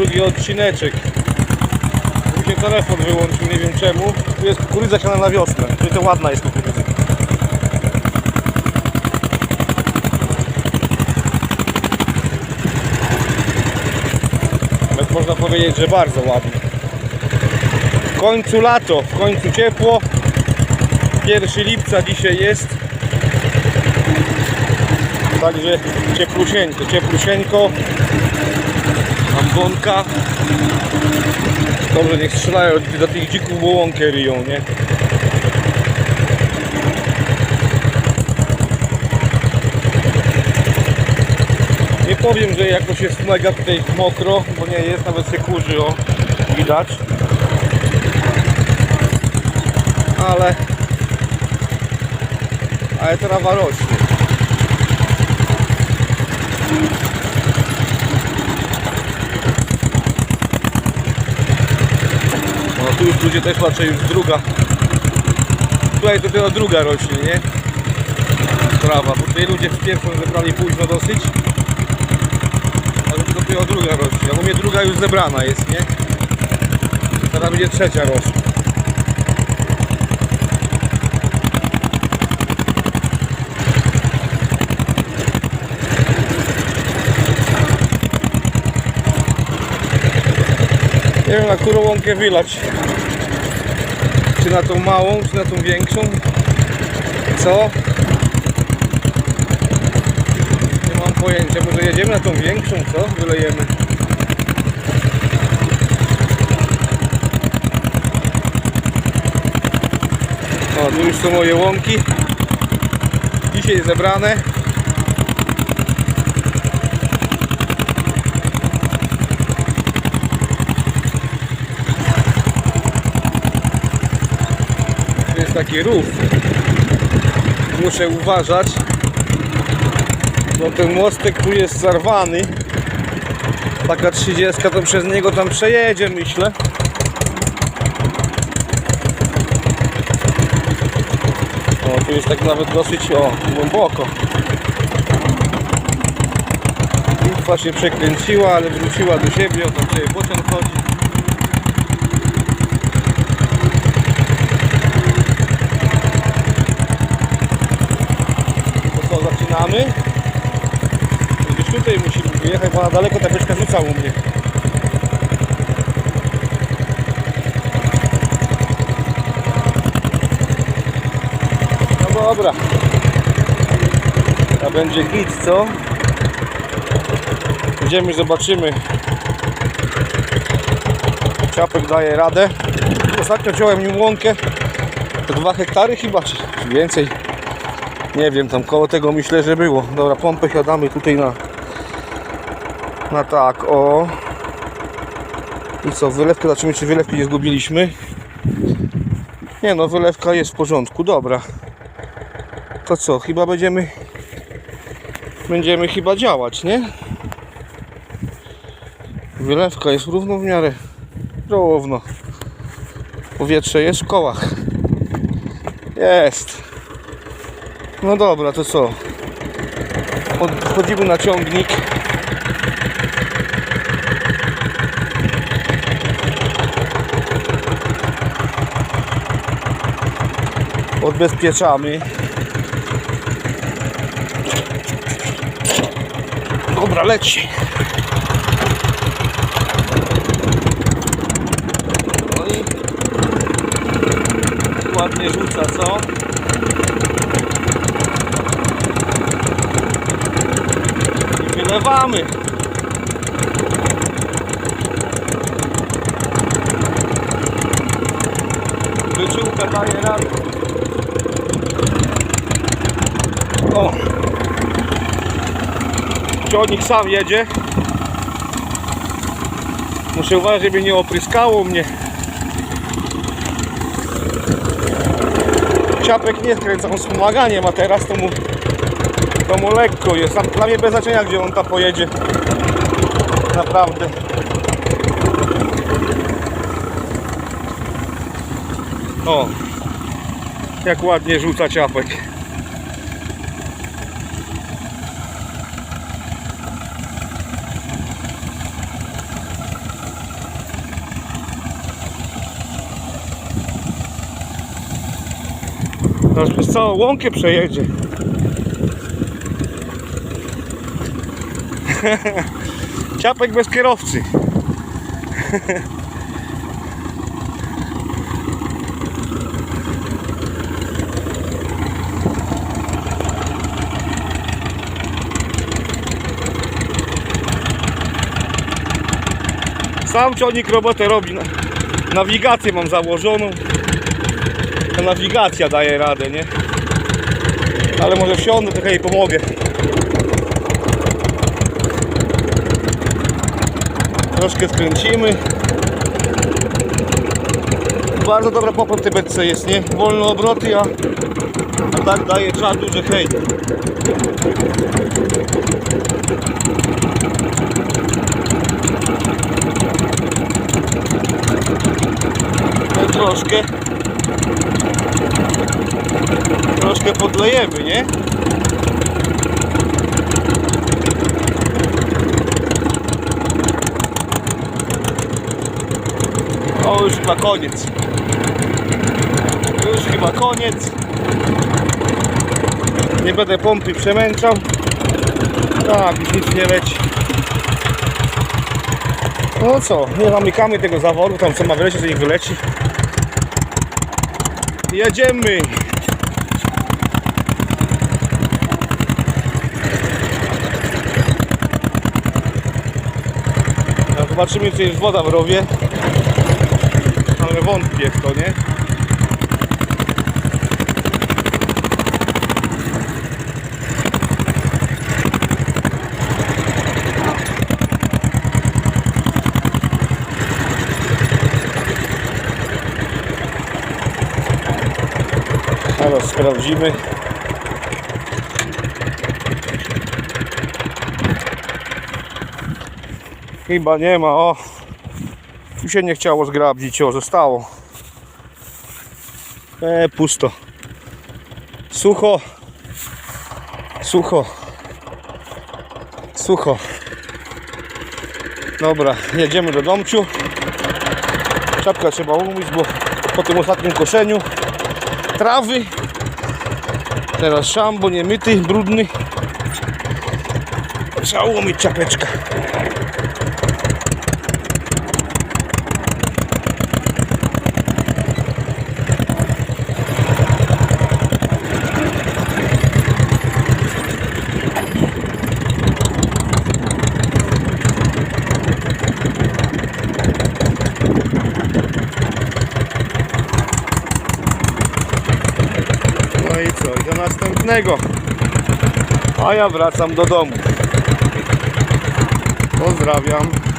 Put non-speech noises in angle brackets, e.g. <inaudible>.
drugi odcineczek. Mi się telefon wyłączył, nie wiem czemu. Tu jest kukurydza siana na wiosnę. Tu to ładna jest kukurydza. Nawet można powiedzieć, że bardzo ładnie. W końcu lato, w końcu ciepło. 1 lipca dzisiaj jest. Także cieplusieńko, cieplusieńko. Ambonka. Dobrze, niech strzelają do tych dzików, bo łąkę ryją, nie? Nie powiem, że jakoś jest mega tutaj mokro, bo nie jest, nawet się kurzy, o, widać. Ale, ale trawa rośnie. No ludzie też patrzą już druga. Tutaj dopiero druga rośnie, nie? Trawa, bo tutaj ludzie w pierwszą zebrali późno dosyć. Ale dopiero druga rośnie. U mnie druga już zebrana jest, nie? Teraz będzie trzecia rosła. Nie wiem na którą łąkę wylać. Czy na tą małą, czy na tą większą? Co? Nie mam pojęcia. Może jedziemy na tą większą, co? Wylejemy. O, tu już są moje łąki. Dzisiaj zebrane. Taki rów. Muszę uważać. No ten mostek tu jest zarwany. Taka 30 to przez niego tam przejedzie myślę. O, tu jest tak nawet dosyć o, głęboko. Litwa się przekręciła, ale wróciła do siebie, o tam pociąg chodzi. To co, zaczynamy? Gdzieś tutaj daleko ta beczka rzuca u mnie. No dobra. A będzie git, co? Idziemy, zobaczymy. Ciapek daje radę. Ostatnio ciąłem nim łąkę. To 2 hektary chyba, czy więcej. Nie wiem, tam koło tego myślę, że było. Dobra, pompę siadamy tutaj na na tak, o. I co, wylewkę, zobaczymy czy wylewki nie zgubiliśmy. Nie no, wylewka jest w porządku, dobra. To co, chyba będziemy będziemy chyba działać, nie? Wylewka jest równo w miarę równo. Powietrze jest w kołach. Jest. No dobra, to co? Od- Wchodzimy na ciągnik. Odbezpieczamy. Dobra, leci. No i ładnie rzuca, co? I wylewamy. Wyczółka daje radę. O! Ciągnik sam jedzie. Muszę uważać, żeby nie opryskało mnie. Ciapek nie skręca, on wspomaganiem, a teraz to mu, to mu lekko jest. Dla- mnie bez znaczenia, gdzie on tam pojedzie. Naprawdę. O, jak ładnie rzuca ciapek. Teraz przez całą łąkę przejedzie. <laughs> Ciapek bez kierowcy. <laughs> Sam ciągnik robotę robi. Na- Nawigację mam założoną. Ta nawigacja daje radę, nie? Ale może wsiądę, trochę jej pomogę. Troszkę skręcimy. Bardzo dobra popa w beczce jest, nie? Wolne obroty, a, a tak daje czadu, że hej. Troszkę troszkę podlejemy, nie? O, już chyba koniec. Już chyba koniec. Nie będę pompy przemęczał. Tak, już nic nie leci. No co, nie zamykamy tego zaworu, tam co ma wylecieć, to niech wyleci. Jedziemy! Zobaczymy, czy jest woda w rowie. Ale wątpię w to, nie? Teraz sprawdzimy. Chyba nie ma, o. Tu się nie chciało zgrabdzić, o, zostało. E, pusto. Sucho. Sucho. Sucho. Dobra, jedziemy do domciu. Czapkę trzeba umyć, bo po tym ostatnim koszeniu trawy. Teraz szambo, niemyty, brudny. Trzeba umyć czapeczkę. No i co? I do następnego. A ja wracam do domu. Pozdrawiam.